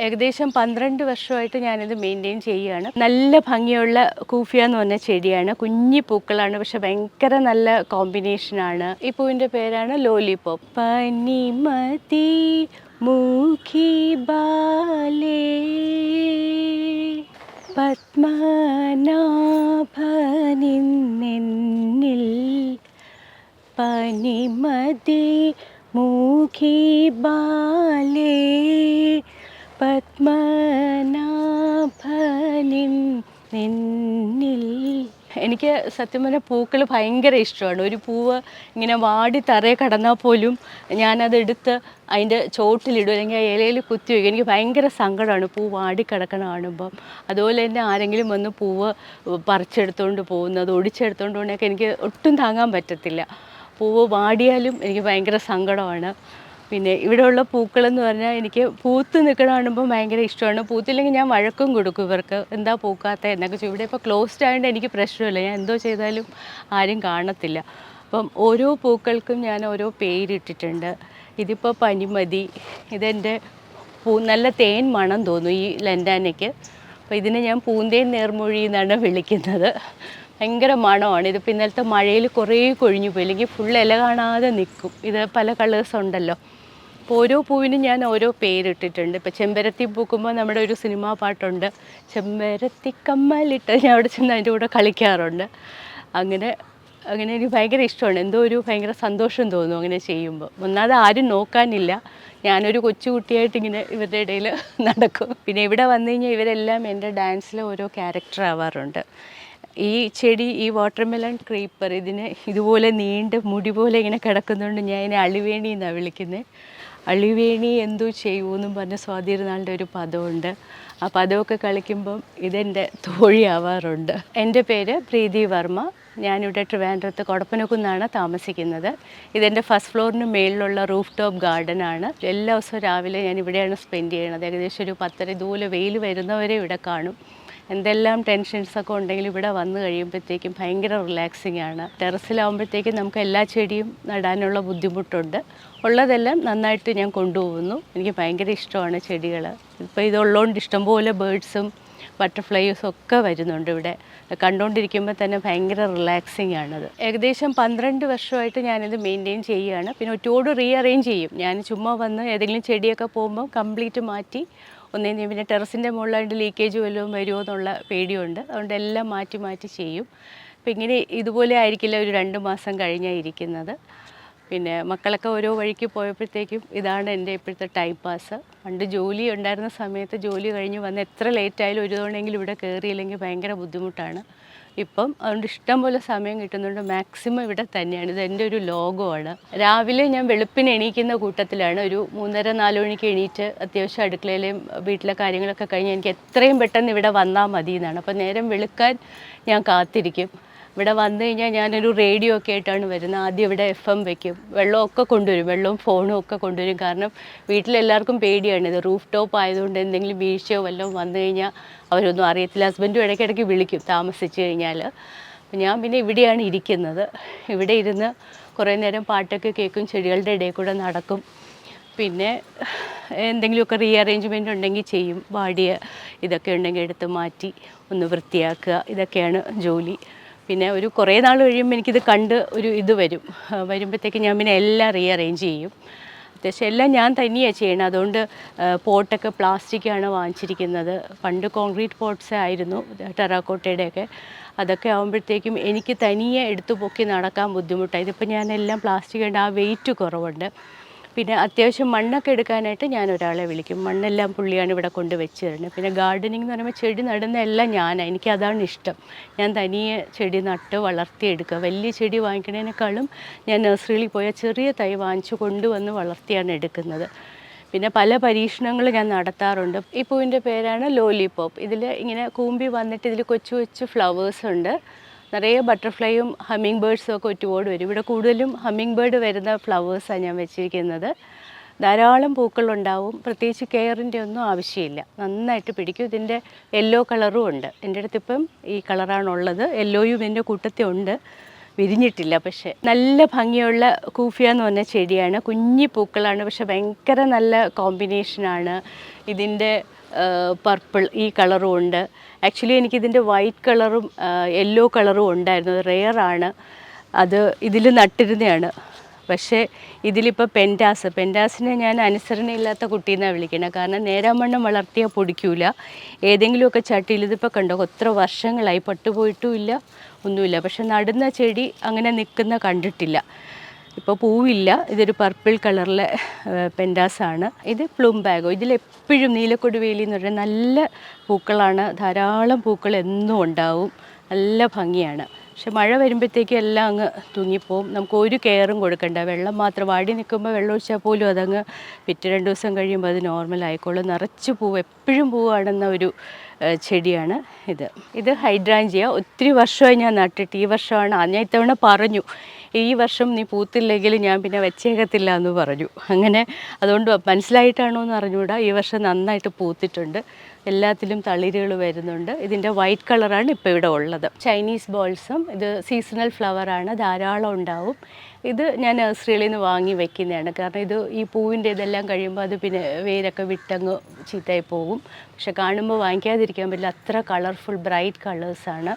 ഏകദേശം പന്ത്രണ്ട് വർഷമായിട്ട് ഞാനിത് മെയിന്റെയിൻ ചെയ്യുകയാണ്. നല്ല ഭംഗിയുള്ള കൂഫിയ എന്ന് പറഞ്ഞ ചെടിയാണ്. കുഞ്ഞി പൂക്കളാണ് പക്ഷെ ഭയങ്കര നല്ല കോമ്പിനേഷനാണ് ഈ പൂവിന്റെ പേരാണ് ലോലിപോപ്പ് പനിമതി മൂഖി ബാലേ. പത്മനാഭനിന്നിൽ പനിമതി മൂഖി ബാലേ. പത്മനാഭനിൻ നിന്നിൽ. എനിക്ക് സത്യം പറഞ്ഞാൽ പൂക്കൾ ഭയങ്കര ഇഷ്ടമാണ്. ഒരു പൂവ് ഇങ്ങനെ വാടി തറയെ കടന്നാൽ പോലും ഞാനതെടുത്ത് അതിന്റെ ചോട്ടിലിടും. അല്ലെങ്കിൽ ആ ഇലയിൽ കുത്തി വയ്ക്കും. എനിക്ക് ഭയങ്കര സങ്കടമാണ് പൂ വാടി കിടക്കണ കാണുമ്പം. അതുപോലെ തന്നെ ആരെങ്കിലും വന്ന് പൂവ് പറിച്ചെടുത്തുകൊണ്ട് പോകുന്നത് ഒടിച്ചെടുത്തുകൊണ്ട് പോകുന്നതൊക്കെ എനിക്ക് ഒട്ടും താങ്ങാൻ പറ്റത്തില്ല. പൂവ് വാടിയാലും എനിക്ക് ഭയങ്കര സങ്കടമാണ്. പിന്നെ ഇവിടെയുള്ള പൂക്കളെന്ന് പറഞ്ഞാൽ എനിക്ക് പൂത്ത് നിൽക്കണ കാണുമ്പോൾ ഭയങ്കര ഇഷ്ടമാണ്. പൂത്തില്ലെങ്കിൽ ഞാൻ വഴക്കും കൊടുക്കും ഇവർക്ക്. എന്താ പൂക്കാത്ത എന്നൊക്കെ ചോദിച്ചു ഇവിടെ ഇപ്പോൾ ക്ലോസ്ഡ് ആയതുകൊണ്ട് എനിക്ക് പ്രശ്നമില്ല. ഞാൻ എന്തോ ചെയ്താലും ആരും കാണത്തില്ല. അപ്പം ഓരോ പൂക്കൾക്കും ഞാൻ ഓരോ പേരിട്ടിട്ടുണ്ട്. ഇതിപ്പോൾ പനിമതി ഇതെന്റെ പൂ നല്ല തേൻ മണം തോന്നും ഈ ലെൻഡാനയ്ക്ക്. അപ്പോൾ ഇതിനെ ഞാൻ പൂന്തേൻ നേർമൊഴി എന്നാണ് വിളിക്കുന്നത്. ഭയങ്കര മണമാണ്. ഇതിപ്പോൾ ഇന്നലത്തെ മഴയിൽ കുറേ കൊഴിഞ്ഞു പോയി. അല്ലെങ്കിൽ ഫുൾ ഇല കാണാതെ നിൽക്കും. ഇത് പല കളേഴ്സ് ഉണ്ടല്ലോ. അപ്പോൾ ഓരോ പൂവിനും ഞാൻ ഓരോ പേരിട്ടിട്ടുണ്ട്. ഇപ്പോൾ ചെമ്പരത്തി പൂക്കുമ്പോൾ നമ്മുടെ ഒരു സിനിമാ പാട്ടുണ്ട്. ചെമ്പരത്തി കമ്മലിട്ട് ഞാൻ അവിടെ ചെന്ന് അതിന്റെ കൂടെ കളിക്കാറുണ്ട്. അങ്ങനെ അങ്ങനെ എനിക്ക് ഭയങ്കര ഇഷ്ടമാണ്. എന്തോ ഒരു ഭയങ്കര സന്തോഷം തോന്നും അങ്ങനെ ചെയ്യുമ്പോൾ ഒന്നാമത് ആരും നോക്കാനില്ല. ഞാനൊരു കൊച്ചുകുട്ടിയായിട്ട് ഇങ്ങനെ ഇവരുടെ ഇടയിൽ നടക്കും. പിന്നെ ഇവിടെ വന്നു കഴിഞ്ഞാൽ ഇവരെല്ലാം എന്റെ ഡാൻസിൽ ഓരോ ക്യാരക്ടർ ആവാറുണ്ട്. ഈ ചെടി ഈ വാട്ടർമെലൺ ക്രീപ്പർ ഇതിന് ഇതുപോലെ നീണ്ട് മുടി പോലെ ഇങ്ങനെ കിടക്കുന്നതുകൊണ്ട് ഞാൻ ഇതിനെ അളിവേണി എന്നാണ് വിളിക്കുന്നത് അളിവേണി എന്തു ചെയ്യൂ എന്നും പറഞ്ഞ സ്വാതിരുന്നാളിന്റെ ഒരു പദമുണ്ട്. ആ പദമൊക്കെ കളിക്കുമ്പം ഇതെന്റെ തോഴിയാവാറുണ്ട്. എന്റെ പേര് പ്രീതി വർമ്മ. ഞാനിവിടെ ട്രിവാൻഡ്രത്ത് കൊടപ്പനക്കുന്നാണ് താമസിക്കുന്നത്. ഇതെന്റെ ഫസ്റ്റ് ഫ്ലോറിന് മേളിലുള്ള റൂഫ് ടോപ്പ് ഗാർഡൻ ആണ് എല്ലാ ദിവസവും രാവിലെ ഞാൻ ഇവിടെയാണ് സ്പെൻഡ് ചെയ്യണത്. ഏകദേശം ഒരു പത്തര ദൂല വെയിൽ വരുന്നവരെ ഇവിടെ കാണും. എന്തെല്ലാം ടെൻഷൻസൊക്കെ ഉണ്ടെങ്കിൽ ഇവിടെ വന്നു കഴിയുമ്പോഴത്തേക്കും ഭയങ്കര റിലാക്സിങ് ആണ്. ടെറസിലാവുമ്പോഴത്തേക്കും നമുക്ക് എല്ലാ ചെടിയും നടാനുള്ള ബുദ്ധിമുട്ടുണ്ട്. ഉള്ളതെല്ലാം നന്നായിട്ട് ഞാൻ കൊണ്ടുപോകുന്നു. എനിക്ക് ഭയങ്കര ഇഷ്ടമാണ് ചെടികൾ ഇപ്പോൾ ഇതുള്ളതുകൊണ്ട് ഇഷ്ടംപോലെ ബേഡ്സും ബട്ടർഫ്ലൈസും ഒക്കെ വരുന്നുണ്ട് ഇവിടെ. കണ്ടുകൊണ്ടിരിക്കുമ്പോൾ തന്നെ ഭയങ്കര റിലാക്സിങ് ആണത്. ഏകദേശം പന്ത്രണ്ട് വർഷമായിട്ട് ഞാനിത് മെയിന്റെയിൻ ചെയ്യുകയാണ് പിന്നെ ഒറ്റോട് റീഅറേഞ്ച് ചെയ്യും. ഞാൻ ചുമ്മാ വന്ന് ഏതെങ്കിലും ചെടിയൊക്കെ പോകുമ്പോൾ കംപ്ലീറ്റ് മാറ്റി ഒന്നേ പിന്നെ ടെറസിന്റെ മുകളിലായിട്ട് ലീക്കേജ് വല്ലതും വരുമോ എന്നുള്ള പേടിയുണ്ട്. അതുകൊണ്ട് എല്ലാം മാറ്റി മാറ്റി ചെയ്യും. അപ്പം ഇങ്ങനെ ഇതുപോലെ ആയിരിക്കില്ല ഒരു രണ്ട് മാസം കഴിഞ്ഞാൽ ഇരിക്കുന്നത്. പിന്നെ മക്കളൊക്കെ ഓരോ വഴിക്ക് പോയപ്പോഴത്തേക്കും ഇതാണ് എന്റെ ഇപ്പോഴത്തെ ടൈം പാസ് പണ്ട് ജോലി ഉണ്ടായിരുന്ന സമയത്ത് ജോലി കഴിഞ്ഞ് വന്ന് എത്ര ലേറ്റ് ആയാലും ഒരു തവണയെങ്കിലും ഇവിടെ കയറിയില്ലെങ്കിൽ ഭയങ്കര ബുദ്ധിമുട്ടാണ്. ഇപ്പം അതുകൊണ്ട് ഇഷ്ടം പോലെ സമയം കിട്ടുന്നുണ്ട്. മാക്സിമം ഇവിടെ തന്നെയാണ്. ഇത് എന്റെ ഒരു ലോകമാണ്. രാവിലെ ഞാൻ വെളുപ്പിന് എണീക്കുന്ന കൂട്ടത്തിലാണ്. ഒരു മൂന്നര നാല് മണിക്ക് എണീറ്റ് അത്യാവശ്യം അടുക്കളയിലെയും വീട്ടിലെ കാര്യങ്ങളൊക്കെ കഴിഞ്ഞ് എനിക്ക് എത്രയും പെട്ടെന്ന് ഇവിടെ വന്നാൽ മതി എന്നാണ് അപ്പോൾ നേരം വെളുക്കാൻ ഞാൻ കാത്തിരിക്കും. ഇവിടെ വന്നു കഴിഞ്ഞാൽ ഞാനൊരു റേഡിയോ ഒക്കെ ആയിട്ടാണ് വരുന്നത്. ആദ്യം ഇവിടെ എഫ് എം വെക്കും. വെള്ളമൊക്കെ കൊണ്ടുവരും. വെള്ളവും ഫോണും ഒക്കെ കൊണ്ടുവരും. കാരണം വീട്ടിലെല്ലാവർക്കും പേടിയാണ്. ഇത് റൂഫ് ടോപ്പ് ആയതുകൊണ്ട് എന്തെങ്കിലും വീഴ്ചയോ വല്ലതും വന്നു കഴിഞ്ഞാൽ അവരൊന്നും അറിയത്തില്ല. ഹസ്ബൻഡും ഇടയ്ക്കിടയ്ക്ക് വിളിക്കും താമസിച്ച് കഴിഞ്ഞാൽ ഞാൻ പിന്നെ ഇവിടെയാണ് ഇരിക്കുന്നത്. ഇവിടെ ഇരുന്ന് കുറേ നേരം പാട്ടൊക്കെ കേൾക്കും ചെടികളുടെ ഇടയിൽ കൂടെ നടക്കും. പിന്നെ എന്തെങ്കിലുമൊക്കെ റീഅറേഞ്ച്മെന്റ് ഉണ്ടെങ്കിൽ ചെയ്യും. വാടിയ ഇതൊക്കെ ഉണ്ടെങ്കിൽ എടുത്ത് മാറ്റി ഒന്ന് വൃത്തിയാക്കുക. ഇതൊക്കെയാണ് ജോലി. പിന്നെ ഒരു കുറേ നാൾ കഴിയുമ്പോൾ എനിക്കിത് കണ്ട് ഒരു ഇത് വരും. വരുമ്പോഴത്തേക്ക് ഞാൻ പിന്നെ എല്ലാം റീഅറേഞ്ച് ചെയ്യും. അത്യാവശ്യം എല്ലാം ഞാൻ തന്നെയാണ് ചെയ്യണം. അതുകൊണ്ട് പോട്ടൊക്കെ പ്ലാസ്റ്റിക്കാണ് വാങ്ങിച്ചിരിക്കുന്നത്. പണ്ട് കോൺക്രീറ്റ് പോട്ട്സ് ആയിരുന്നു ടെറാക്കോട്ടയുടെയൊക്കെ. അതൊക്കെ ആകുമ്പോഴത്തേക്കും എനിക്ക് തനിയെ എടുത്തു പൊക്കി നടക്കാൻ ബുദ്ധിമുട്ടായി ഇതിപ്പോൾ ഞാനെല്ലാം പ്ലാസ്റ്റിക് ഉണ്ട് ആ വെയിറ്റ് കുറവുണ്ട്. പിന്നെ അത്യാവശ്യം മണ്ണൊക്കെ എടുക്കാനായിട്ട് ഞാൻ ഒരാളെ വിളിക്കും. മണ്ണെല്ലാം പുള്ളിയാണ് ഇവിടെ കൊണ്ട് വെച്ച് തരുന്നത് പിന്നെ ഗാർഡനിങ് എന്ന് പറയുമ്പോൾ ചെടി നടുന്നതെല്ലാം ഞാനാണ് എനിക്ക് അതാണ് ഇഷ്ടം. ഞാൻ തനിയെ ചെടി നട്ട് വളർത്തിയെടുക്കുക. വലിയ ചെടി വാങ്ങിക്കുന്നതിനേക്കാളും ഞാൻ നഴ്സറിയിൽ പോയ ചെറിയ തൈ വാങ്ങിച്ചു കൊണ്ടുവന്ന് വളർത്തിയാണ് എടുക്കുന്നത്. പിന്നെ പല പരീക്ഷണങ്ങൾ ഞാൻ നടത്താറുണ്ട്. ഈ പൂവിന്റെ പേരാണ് ലോലിപോപ്പ് ഇതിൽ ഇങ്ങനെ കൂമ്പി വന്നിട്ട് ഇതിൽ കൊച്ചു കൊച്ചു ഫ്ലവേഴ്സ് ഉണ്ട്. നിറയെ ബട്ടർഫ്ലൈയും ഹമ്മിങ് ബേർഡ്സും ഒക്കെ ഒറ്റുപോട് വരും. ഇവിടെ കൂടുതലും ഹമ്മിങ് ബേർഡ് വരുന്ന ഫ്ലവേഴ്സാണ് ഞാൻ വെച്ചിരിക്കുന്നത്. ധാരാളം പൂക്കളുണ്ടാവും പ്രത്യേകിച്ച് കെയറിന്റെ ഒന്നും ആവശ്യമില്ല. നന്നായിട്ട് പിടിക്കും. ഇതിന്റെ യെല്ലോ കളറും ഉണ്ട്. എന്റെ അടുത്ത് ഇപ്പം ഈ കളറാണുള്ളത് യെല്ലോയും എന്റെ കൂട്ടത്തിൽ ഉണ്ട്. വിരിഞ്ഞിട്ടില്ല പക്ഷേ. നല്ല ഭംഗിയുള്ള കൂഫിയ എന്ന് പറഞ്ഞ ചെടിയാണ്. കുഞ്ഞി പൂക്കളാണ്. പക്ഷെ ഭയങ്കര നല്ല കോമ്പിനേഷനാണ് ഇതിന്റെ പർപ്പിൾ ഈ കളറും ഉണ്ട്. ആക്ച്വലി എനിക്കിതിന്റെ വൈറ്റ് കളറും യെല്ലോ കളറും ഉണ്ടായിരുന്നു. ആണ്. അത് ഇതിൽ നട്ടിരുന്നതാണ്. പക്ഷേ ഇതിലിപ്പോൾ പെന്റാസ് പെന്റാസിനെ ഞാൻ അനുസരണയില്ലാത്ത കുട്ടീന്നാണ് വിളിക്കുന്നത് കാരണം നേരാമണ്ണം വളർത്തിയാൽ പൊടിക്കൂല. ഏതെങ്കിലുമൊക്കെ ചട്ടിയിൽ ഇതിപ്പോൾ കണ്ടോ എത്ര വർഷങ്ങളായി പട്ടുപോയിട്ടും ഇല്ല ഒന്നുമില്ല. പക്ഷെ നടുന്ന ചെടി അങ്ങനെ നിൽക്കുന്ന കണ്ടിട്ടില്ല. ഇപ്പോൾ പൂവില്ല. ഇതൊരു പർപ്പിൾ കളറിലെ പെൻഡാസാണ് ഇത് പ്ലൂം ബാഗോ ഇതിലെപ്പോഴും നീലക്കൊടുവേലി എന്ന് പറഞ്ഞാൽ നല്ല പൂക്കളാണ്. ധാരാളം പൂക്കൾ എന്നും ഉണ്ടാവും. നല്ല ഭംഗിയാണ്. പക്ഷെ മഴ വരുമ്പോഴത്തേക്കും എല്ലാം അങ്ങ് തൂങ്ങിപ്പോവും. നമുക്ക് ഒരു കെയറും കൊടുക്കണ്ട. വെള്ളം മാത്രം വാടി നിൽക്കുമ്പോൾ വെള്ളം ഒഴിച്ചാൽ പോലും അതങ്ങ് പിറ്റേ രണ്ട് ദിവസം കഴിയുമ്പോൾ അത് നോർമൽ ആയിക്കോളും. നിറച്ച് പൂവ് എപ്പോഴും പൂവാണെന്ന ഒരു ചെടിയാണ് ഇത്. ഇത് ഹൈഡ്രാഞ്ചിയ ഒത്തിരി വർഷമായി ഞാൻ നട്ടിട്ട് ഈ വർഷമാണ് ഞാൻ ഇത്തവണ പറഞ്ഞു. ഈ വർഷം നീ പൂത്തില്ലെങ്കിൽ ഞാൻ പിന്നെ വെച്ചേക്കത്തില്ല എന്ന് പറഞ്ഞു. അങ്ങനെ അതുകൊണ്ട് മനസ്സിലായിട്ടാണോ എന്ന് അറിഞ്ഞുകൂടാ. ഈ വർഷം നന്നായിട്ട് പൂത്തിട്ടുണ്ട്. എല്ലാത്തിലും തളിരുകൾ വരുന്നുണ്ട്. ഇതിന്റെ വൈറ്റ് കളറാണ് ഇപ്പോൾ ഇവിടെ ഉള്ളത്. ചൈനീസ് ബോൾസം ഇത് സീസണൽ ഫ്ലവറാണ് ധാരാളം ഉണ്ടാവും. ഇത് ഞാൻ നഴ്സറിയിൽ നിന്ന് വാങ്ങി വെക്കുന്നതാണ്. കാരണം ഇത് ഈ പൂവിന്റെ ഇതെല്ലാം കഴിയുമ്പോൾ അത് പിന്നെ വേരൊക്കെ വിട്ടങ്ങ് ചീത്തയായി പോകും. പക്ഷെ കാണുമ്പോൾ വാങ്ങിക്കാതിരിക്കാൻ പറ്റില്ല. അത്ര കളർഫുൾ ബ്രൈറ്റ് കളേഴ്സാണ്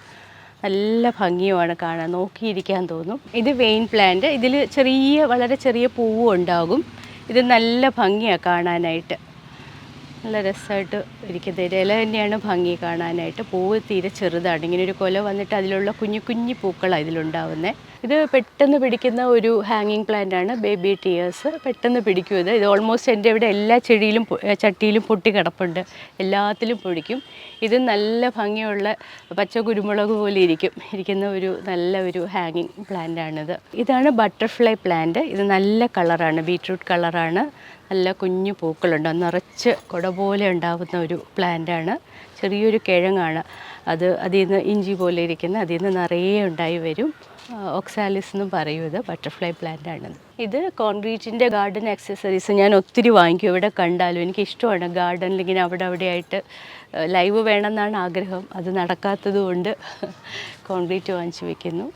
നല്ല ഭംഗിയുമാണ് കാണാൻ നോക്കിയിരിക്കാൻ തോന്നും. ഇത് വെയിൻ പ്ലാന്റ്. ഇതിൽ ചെറിയ വളരെ ചെറിയ പൂവും ഉണ്ടാകും ഇത് നല്ല ഭംഗിയാണ് കാണാനായിട്ട്. നല്ല രസമായിട്ട് ഇരിക്കുന്നത്. ഇല തന്നെയാണ് ഭംഗി കാണാനായിട്ട്. പൂവ് തീരെ ചെറുതാണ്. ഇങ്ങനെ ഒരു കൊല വന്നിട്ട് അതിലുള്ള കുഞ്ഞു കുഞ്ഞു പൂക്കളാണ് ഇതിലുണ്ടാവുന്നത് ഇത് പെട്ടെന്ന് പിടിക്കുന്ന ഒരു ഹാങ്ങിങ് പ്ലാന്റ് ആണ്. ബേബി ടിയേഴ്സ് പെട്ടെന്ന് പിടിക്കും ഇത്. ഇത് ഓൾമോസ്റ്റ് എന്റെ ഇവിടെ എല്ലാ ചെടിയിലും ചട്ടിയിലും പൊട്ടി കിടപ്പുണ്ട്. എല്ലാത്തിലും പൊടിക്കും. ഇത് നല്ല ഭംഗിയുള്ള പച്ച കുരുമുളക് പോലെ ഇരിക്കും. ഇരിക്കുന്ന ഒരു നല്ല ഒരു ഹാങ്ങിങ് പ്ലാന്റ് ആണിത്. ഇതാണ് ബട്ടർഫ്ലൈ പ്ലാന്റ് ഇത് നല്ല കളറാണ് ബീറ്റ്റൂട്ട് കളറാണ് നല്ല കുഞ്ഞു പൂക്കളുണ്ട്. നിറച്ച് കുട പോലെ ഉണ്ടാകുന്ന ഒരു പ്ലാന്റാണ് ചെറിയൊരു കിഴങ്ങാണ്. അത് അതിൽ നിന്ന് ഇഞ്ചി പോലെ ഇരിക്കുന്ന അതിൽ നിന്ന് നിറയെ ഉണ്ടായി വരും. ഓക്സാലിസ് എന്നും പറയും ഇത് ബട്ടർഫ്ലൈ പ്ലാന്റ് ആണിത് ഇത് കോൺക്രീറ്റിന്റെ ഗാർഡൻ ആക്സസറീസ് ഞാൻ ഒത്തിരി വാങ്ങിക്കും. ഇവിടെ കണ്ടാലും എനിക്ക് ഇഷ്ടമാണ് ഗാർഡനിൽ ഇങ്ങനെ അവിടെ അവിടെ ആയിട്ട് ലൈവ് വേണമെന്നാണ് ആഗ്രഹം. അത് നടക്കാത്തത് കൊണ്ട് കോൺക്രീറ്റ് വാങ്ങിച്ചു വെക്കുന്നു.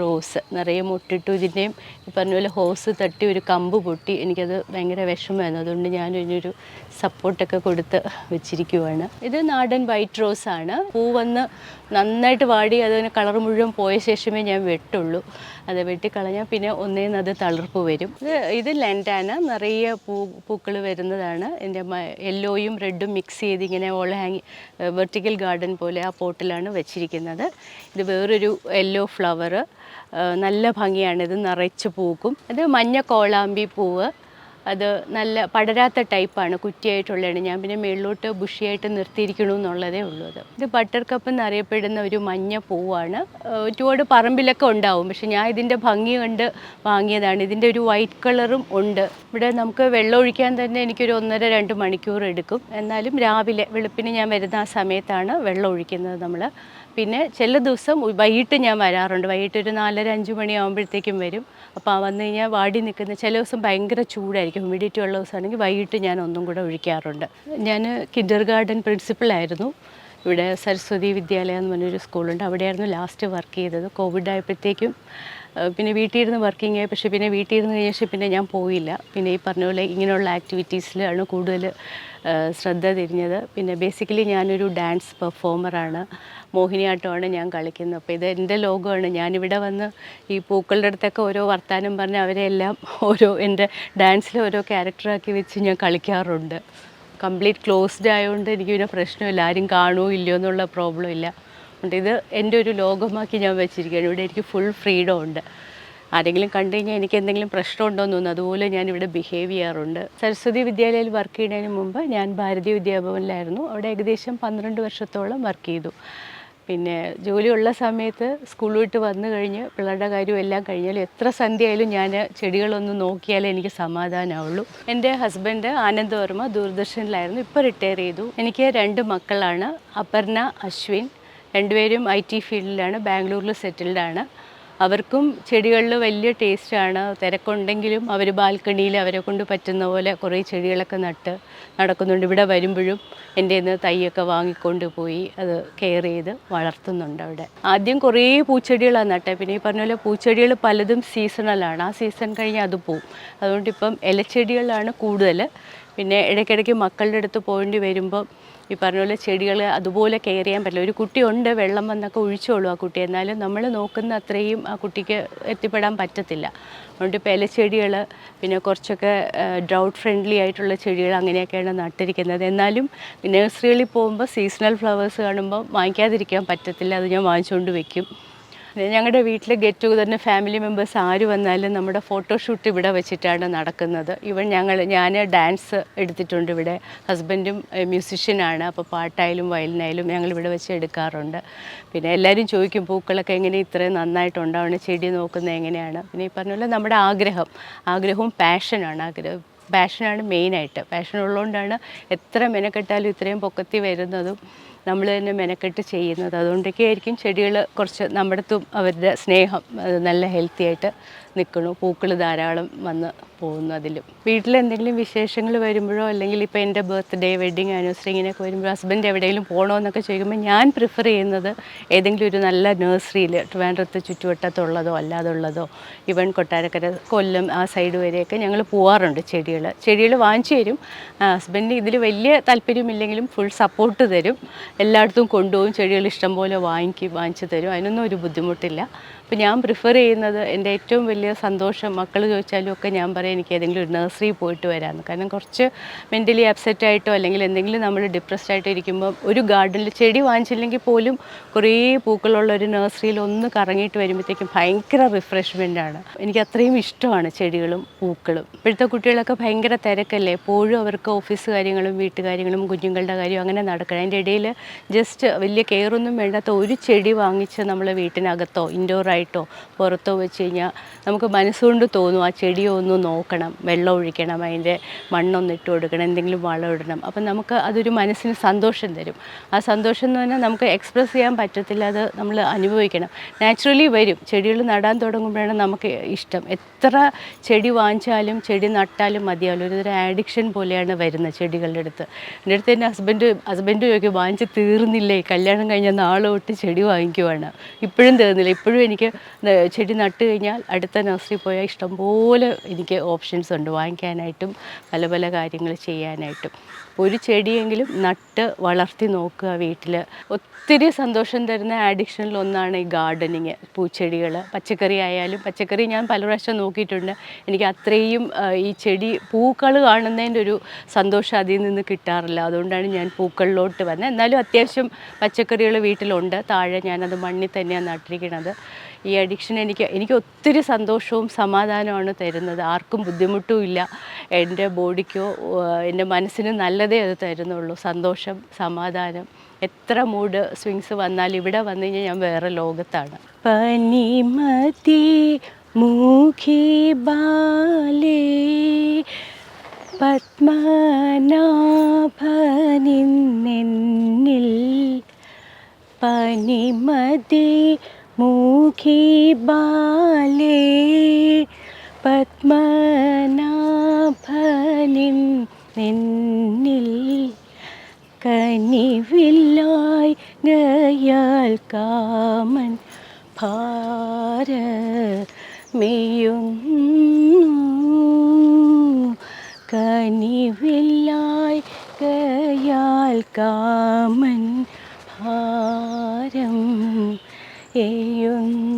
റോസ് നിറയെ മുട്ടിട്ടു. ഇതിന്റെയും ഈ പറഞ്ഞ പോലെ ഹോസ് തട്ടി ഒരു കമ്പ് പൊട്ടി. എനിക്കത് ഭയങ്കര വിഷമമായിരുന്നു. അതുകൊണ്ട് ഞാൻ ഇതിനൊരു സപ്പോർട്ടൊക്കെ കൊടുത്ത് വെച്ചിരിക്കുവാണ്. ഇത് നാടൻ വൈറ്റ് റോസ് ആണ് പൂ വന്ന് നന്നായിട്ട് വാടി അതിന് കളർ മുഴുവൻ പോയ ശേഷമേ ഞാൻ വെട്ടുള്ളൂ. അത് വെട്ടിക്കളഞ്ഞാൽ പിന്നെ ഒന്നേന്ന് അത് തളിർപ്പ് വരും. ഇത് ഇത് ലെൻഡാന നിറയെ പൂ പൂക്കൾ വരുന്നതാണ്. എന്റെ യെല്ലോയും റെഡും മിക്സ് ചെയ്ത് ഇങ്ങനെ ഓൾ ഹാങ് വെർട്ടിക്കൽ ഗാർഡൻ പോലെ ആ പോട്ടിലാണ് വെച്ചിരിക്കുന്നത്. ഇത് വേറൊരു യെല്ലോ ഫ്ലവർ നല്ല ഭംഗിയാണ്. ഇത് നിറച്ച് പൂക്കും. അത് മഞ്ഞ കോളാമ്പി പൂവ്. അത് നല്ല പടരാത്ത ടൈപ്പാണ് കുറ്റിയായിട്ടുള്ളതാണ്. ഞാൻ പിന്നെ മേളിലോട്ട് ബുഷിയായിട്ട് നിർത്തിയിരിക്കണമെന്നുള്ളതേ ഉള്ളൂ അത്. ഇത് ബട്ടർ കപ്പ് എന്നറിയപ്പെടുന്ന ഒരു മഞ്ഞ പൂവാണ്. ഒരുപാട് പറമ്പിലൊക്കെ ഉണ്ടാവും. പക്ഷെ ഞാൻ ഇതിന്റെ ഭംഗി കണ്ട് വാങ്ങിയതാണ്. ഇതിന്റെ ഒരു വൈറ്റ് കളറും ഉണ്ട്. ഇവിടെ നമുക്ക് വെള്ളം ഒഴിക്കാൻ തന്നെ എനിക്കൊരു ഒന്നര രണ്ട് മണിക്കൂർ എടുക്കും. എന്നാലും രാവിലെ വെളുപ്പിന് ഞാൻ വരുന്ന ആ സമയത്താണ് വെള്ളം ഒഴിക്കുന്നത് നമ്മൾ പിന്നെ ചില ദിവസം വൈകിട്ട് ഞാൻ വരാറുണ്ട്. വൈകിട്ട് ഒരു നാലര അഞ്ച് മണിയാകുമ്പോഴത്തേക്കും വരും. അപ്പോൾ വന്നു കഴിഞ്ഞാൽ വാടി നിൽക്കുന്ന ചില ദിവസം ഭയങ്കര ചൂടായിരിക്കും. ഹ്യൂമിഡിറ്റി ഉള്ള ദിവസമാണെങ്കിൽ വൈകിട്ട് ഞാൻ ഒന്നും കൂടെ ഒഴിക്കാറുണ്ട്. ഞാൻ കിൻഡർ ഗാർഡൻ പ്രിൻസിപ്പളായിരുന്നു ഇവിടെ സരസ്വതി വിദ്യാലയം എന്ന് പറഞ്ഞൊരു സ്കൂളുണ്ട് അവിടെയായിരുന്നു ലാസ്റ്റ് വർക്ക് ചെയ്തത്. കോവിഡ് ആയപ്പോഴത്തേക്കും പിന്നെ വീട്ടിൽ ഇരുന്ന് വർക്കിംഗ് ആയി. പക്ഷേ പിന്നെ വീട്ടിൽ ഇരുന്ന് കഴിഞ്ഞ ശേഷം പിന്നെ ഞാൻ പോയില്ല. പിന്നെ ഈ പറഞ്ഞ പോലെ ഇങ്ങനെയുള്ള ആക്ടിവിറ്റീസിലാണ് കൂടുതൽ ശ്രദ്ധ തിരിഞ്ഞത്. പിന്നെ ബേസിക്കലി ഞാനൊരു ഡാൻസ് പെർഫോമറാണ് മോഹിനിയാട്ടമാണ് ഞാൻ കളിക്കുന്നത്. അപ്പോൾ ഇത് എന്റെ ലോകമാണ്. ഞാനിവിടെ വന്ന് ഈ പൂക്കളുടെ അടുത്തൊക്കെ ഓരോ വർത്തമാനം പറഞ്ഞ് അവരെല്ലാം ഓരോ എന്റെ ഡാൻസിലെ ഓരോ ക്യാരക്ടറാക്കി വെച്ച് ഞാൻ കളിക്കാറുണ്ട്. കംപ്ലീറ്റ് ക്ലോസ്ഡ് ആയതുകൊണ്ട് എനിക്ക് പിന്നെ പ്രശ്നമില്ല. ആരും കാണുമോ ഇല്ലയോ എന്നുള്ള പ്രോബ്ലം ഇല്ല. അതുകൊണ്ട് ഇത് എന്റെ ഒരു ലോകമാക്കി ഞാൻ വെച്ചിരിക്കുകയാണ്. ഇവിടെ എനിക്ക് ഫുൾ ഫ്രീഡം ഉണ്ട്. ആരെങ്കിലും കണ്ടു കഴിഞ്ഞാൽ എനിക്ക് എന്തെങ്കിലും പ്രശ്നമുണ്ടോ എന്ന് തോന്നുന്നു. അതുപോലെ ഞാൻ ഇവിടെ ബിഹേവ് ചെയ്യാറുണ്ട്. സരസ്വതി വിദ്യാലയയിൽ വർക്ക് ചെയ്യുന്നതിന് മുമ്പ് ഞാൻ ഭാരതീയ വിദ്യാഭവനിലായിരുന്നു അവിടെ ഏകദേശം പന്ത്രണ്ട് വർഷത്തോളം വർക്ക് ചെയ്തു. പിന്നെ ജോലിയുള്ള സമയത്ത് സ്കൂൾ വിട്ട് വന്നു കഴിഞ്ഞ് പിള്ളേരുടെ കാര്യം എല്ലാം കഴിഞ്ഞാൽ എത്ര സന്ധ്യയായാലും ഞാൻ ചെടികളൊന്നും നോക്കിയാലേ എനിക്ക് സമാധാനമാവുള്ളൂ എന്റെ ഹസ്ബൻഡ് ആനന്ദ് വർമ്മ ദൂരദർശനിലായിരുന്നു. ഇപ്പോൾ റിട്ടയർ ചെയ്തു. എനിക്ക് രണ്ട് മക്കളാണ്. അപർണ അശ്വിൻ. രണ്ടുപേരും ഐ ടി ഫീൽഡിലാണ് ബാംഗ്ലൂരിൽ സെറ്റിൽഡാണ് അവർക്കും ചെടികളിൽ വലിയ ടേസ്റ്റാണ് തിരക്കുണ്ടെങ്കിലും അവർ ബാൽക്കണിയിൽ അവരെ കൊണ്ട് പറ്റുന്ന പോലെ കുറേ ചെടികളൊക്കെ നട്ട് നടക്കുന്നുണ്ട്. ഇവിടെ വരുമ്പോഴും എന്റെ നിന്ന് തൈയൊക്കെ വാങ്ങിക്കൊണ്ട് പോയി അത് കെയർ ചെയ്ത് വളർത്തുന്നുണ്ട് അവിടെ. ആദ്യം കുറേ പൂച്ചെടികളാണ് നട്ടെ പിന്നെ ഈ പറഞ്ഞ പോലെ പൂച്ചെടികൾ പലതും സീസണലാണ് ആ സീസൺ കഴിഞ്ഞ് അത് പോവും. അതുകൊണ്ട് ഇപ്പം ഇലച്ചെടികളാണ് കൂടുതൽ. പിന്നെ ഇടയ്ക്കിടയ്ക്ക് മക്കളുടെ അടുത്ത് പോകേണ്ടി വരുമ്പോൾ ഈ പറഞ്ഞ പോലെ ചെടികൾ അതുപോലെ കെയർ ചെയ്യാൻ പറ്റില്ല. ഒരു കുട്ടിയുണ്ട് വെള്ളം വന്നൊക്കെ ഒഴിച്ചോളൂ ആ കുട്ടി. എന്നാലും നമ്മൾ നോക്കുന്ന അത്രയും ആ കുട്ടിക്ക് എത്തിപ്പെടാൻ പറ്റത്തില്ല. അതുകൊണ്ട് ഇപ്പോൾ ഇലച്ചെടികൾ പിന്നെ കുറച്ചൊക്കെ ഡ്രൗട്ട് ഫ്രണ്ട്ലി ആയിട്ടുള്ള ചെടികൾ അങ്ങനെയൊക്കെയാണ് നട്ടിരിക്കുന്നത്. എന്നാലും നഴ്സറികളിൽ പോകുമ്പോൾ സീസണൽ ഫ്ലവേഴ്സ് കാണുമ്പോൾ വാങ്ങിക്കാതിരിക്കാൻ പറ്റത്തില്ല. അത് ഞാൻ വാങ്ങിച്ചുകൊണ്ട് വയ്ക്കും ഞങ്ങളുടെ വീട്ടിൽ ഗെറ്റ് ടുഗദറിന് ഫാമിലി മെമ്പേഴ്സ് ആര് വന്നാലും നമ്മുടെ ഫോട്ടോഷൂട്ട് ഇവിടെ വെച്ചിട്ടാണ് നടക്കുന്നത്. ഇവൻ ഞങ്ങൾ ഞാൻ ഡാൻസ് എടുത്തിട്ടുണ്ട് ഇവിടെ. ഹസ്ബൻഡും മ്യൂസിഷ്യനാണ് അപ്പോൾ പാട്ടായാലും വയലിനായാലും ഞങ്ങൾ ഇവിടെ വെച്ച് എടുക്കാറുണ്ട്. പിന്നെ എല്ലാവരും ചോദിക്കും പൂക്കളൊക്കെ എങ്ങനെ ഇത്രയും നന്നായിട്ടുണ്ടാവണം ചെടി നോക്കുന്നത് എങ്ങനെയാണ്? പിന്നെ ഈ പറഞ്ഞ പോലെ നമ്മുടെ ആഗ്രഹം. ആഗ്രഹവും പാഷനാണ് ആഗ്രഹം പാഷനാണ് മെയിനായിട്ട് പാഷൻ ഉള്ളതുകൊണ്ടാണ് എത്ര മെനക്കെട്ടാലും ഇത്രയും പൊക്കത്തി വരുന്നതും നമ്മൾ തന്നെ മെനക്കെട്ട് ചെയ്യുന്നത്. അതുകൊണ്ടൊക്കെ ആയിരിക്കും ചെടികൾ കുറച്ച് നമ്മുടെ അടുത്തും അവരുടെ സ്നേഹം നല്ല ഹെൽത്തി ആയിട്ട് നിൽക്കണു പൂക്കൾ ധാരാളം വന്ന് പോകുന്നു അതിലും. വീട്ടിലെന്തെങ്കിലും വിശേഷങ്ങൾ വരുമ്പോഴോ അല്ലെങ്കിൽ ഇപ്പോൾ എന്റെ ബർത്ത്ഡേ വെഡിങ് ആനിവേഴ്സറി ഇങ്ങനെയൊക്കെ വരുമ്പോൾ ഹസ്ബൻഡ് എവിടെയെങ്കിലും പോകണമെന്നൊക്കെ ചോദിക്കുമ്പോൾ ഞാൻ പ്രിഫർ ചെയ്യുന്നത് ഏതെങ്കിലും ഒരു നല്ല നഴ്സറിയിൽ ട്രിവാൻഡ്രത്ത് ചുറ്റുവട്ടത്തുള്ളതോ അല്ലാതുള്ളതോ ഇവൻ കൊട്ടാരക്കര കൊല്ലം ആ സൈഡ് വരെയൊക്കെ ഞങ്ങൾ പോവാറുണ്ട് ചെടികൾ ചെടികൾ വാങ്ങിച്ചു തരും. ഹസ്ബൻഡ് ഇതിൽ വലിയ താല്പര്യമില്ലെങ്കിലും ഫുൾ സപ്പോർട്ട് തരും. എല്ലായിടത്തും കൊണ്ടുപോകും. ചെടികൾ ഇഷ്ടംപോലെ വാങ്ങിക്കും വാങ്ങിച്ചു തരും. അതിനൊന്നും ഒരു ബുദ്ധിമുട്ടില്ല. അപ്പോൾ ഞാൻ പ്രിഫർ ചെയ്യുന്നത് എന്റെ ഏറ്റവും വലിയ സന്തോഷം മക്കൾ ചോദിച്ചാലും ഒക്കെ ഞാൻ പറയും എനിക്ക് ഏതെങ്കിലും ഒരു നഴ്സറി പോയിട്ട് വരാമെന്ന്. കാരണം കുറച്ച് മെന്റലി അപ്സെറ്റ് ആയിട്ടോ അല്ലെങ്കിൽ എന്തെങ്കിലും നമ്മൾ ഡിപ്രസ്ഡ് ആയിട്ട് ഇരിക്കുമ്പോൾ ഒരു ഗാർഡനിൽ ചെടി വാങ്ങിച്ചില്ലെങ്കിൽ പോലും കുറേ പൂക്കളുള്ള ഒരു നഴ്സറിയിൽ ഒന്ന് കറങ്ങിയിട്ട് വരുമ്പോഴത്തേക്കും ഭയങ്കര റിഫ്രഷ്മെന്റ് ആണ്. എനിക്ക് അത്രയും ഇഷ്ടമാണ് ചെടികളും പൂക്കളും. ഇപ്പോഴത്തെ കുട്ടികളൊക്കെ ഭയങ്കര തിരക്കല്ലേ? എപ്പോഴും അവർക്ക് ഓഫീസ് കാര്യങ്ങളും വീട്ടുകാര്യങ്ങളും കുഞ്ഞുങ്ങളുടെ കാര്യവും അങ്ങനെ നടക്കണം. അതിന്റെ ഇടയിൽ ജസ്റ്റ് വലിയ കെയറൊന്നും വേണ്ടാത്ത ഒരു ചെടി വാങ്ങിച്ച് നമ്മൾ വീട്ടിനകത്തോ ഇൻഡോർ ആയിട്ടോ പുറത്തോ വെച്ച് കഴിഞ്ഞാൽ നമുക്ക് മനസ്സുകൊണ്ട് തോന്നും ആ ചെടിയോ ഒന്ന് നോക്കണം വെള്ളം ഒഴിക്കണം അതിന്റെ മണ്ണൊന്ന് ഇട്ട് കൊടുക്കണം എന്തെങ്കിലും വളം ഇടണം. അപ്പം നമുക്ക് അതൊരു മനസ്സിന് സന്തോഷം തരും. ആ സന്തോഷം എന്ന് പറഞ്ഞാൽ നമുക്ക് എക്സ്പ്രസ് ചെയ്യാൻ പറ്റത്തില്ല അത് നമ്മൾ അനുഭവിക്കണം. നാച്ചുറലി വരും. ചെടികൾ നടാൻ തുടങ്ങുമ്പോഴാണ് നമുക്ക് ഇഷ്ടം. എത്ര ചെടി വാങ്ങിച്ചാലും ചെടി നട്ടാലും മതിയാവില്ല. ഒരു ആഡിക്ഷൻ പോലെയാണ് വരുന്നത് ചെടികളുടെ അടുത്ത്. എന്റെ അടുത്ത് തന്നെ ഹസ്ബൻഡ് ഹസ്ബൻഡ് ചോദിക്കും വാങ്ങിച്ച് തീർന്നില്ലേ? കല്യാണം കഴിഞ്ഞാൽ നാളെ തൊട്ട് ചെടി വാങ്ങിക്കുവാണ്. ഇപ്പോഴും തീർന്നില്ല. ഇപ്പോഴും എനിക്ക് ന- ചെടി നട്ട് കഴിഞ്ഞാൽ അടുത്ത നഴ്സറി പോയാൽ ഇഷ്ടംപോലെ എനിക്ക് ഓപ്ഷൻസ് ഉണ്ട്. വാങ്ങിക്കാനായിട്ടും പല പല കാര്യങ്ങൾ ചെയ്യാനായിട്ടും. ഒരു ചെടിയെങ്കിലും നട്ട് വളർത്തി നോക്കുക വീട്ടിൽ ഒത്തിരി സന്തോഷം തരുന്ന ആഡിക്ഷനിൽ ഒന്നാണ് ഈ ഗാർഡനിങ് പൂച്ചെടികൾ പച്ചക്കറി ആയാലും പച്ചക്കറി ഞാൻ പല പ്രാവശ്യം നോക്കിയിട്ടുണ്ട്. എനിക്ക് അത്രയും ഈ ചെടി പൂക്കൾ കാണുന്നതിന്റെ ഒരു സന്തോഷം അതിൽ നിന്ന് കിട്ടാറില്ല. അതുകൊണ്ടാണ് ഞാൻ പൂക്കളിലോട്ട് വന്നത്. എന്നാലും അത്യാവശ്യം പച്ചക്കറികൾ വീട്ടിലുണ്ട്. താഴെ ഞാനത് മണ്ണിൽ തന്നെയാണ് നട്ടിരിക്കുന്നത് ഈ അഡിക്ഷൻ എനിക്ക് എനിക്ക് ഒത്തിരി സന്തോഷവും സമാധാനമാണ് തരുന്നത്. ആർക്കും ബുദ്ധിമുട്ടും ഇല്ല. എന്റെ ബോഡിക്കോ എന്റെ മനസ്സിന് നല്ലതേ അത് തരുന്നുള്ളൂ. സന്തോഷം സമാധാനം. എത്ര മൂഡ് സ്വിങ്സ് വന്നാൽ ഇവിടെ വന്നു കഴിഞ്ഞാൽ ഞാൻ വേറെ ലോകത്താണ്. പനിമതി മൂഖി ബാലേ പത്മനാഭനിന്നിൽ പനിമതി മൂഖി ബാലേ പത്മനാഭനിൻ നിന്നിൽ കനിവില്ലായി ഗയാൽ കാമൻ ഭാര മെയ്യുന്നു കനിവില്ലായി ഗയാൽ കാമൻ ഭാരം എയ്യുന്നു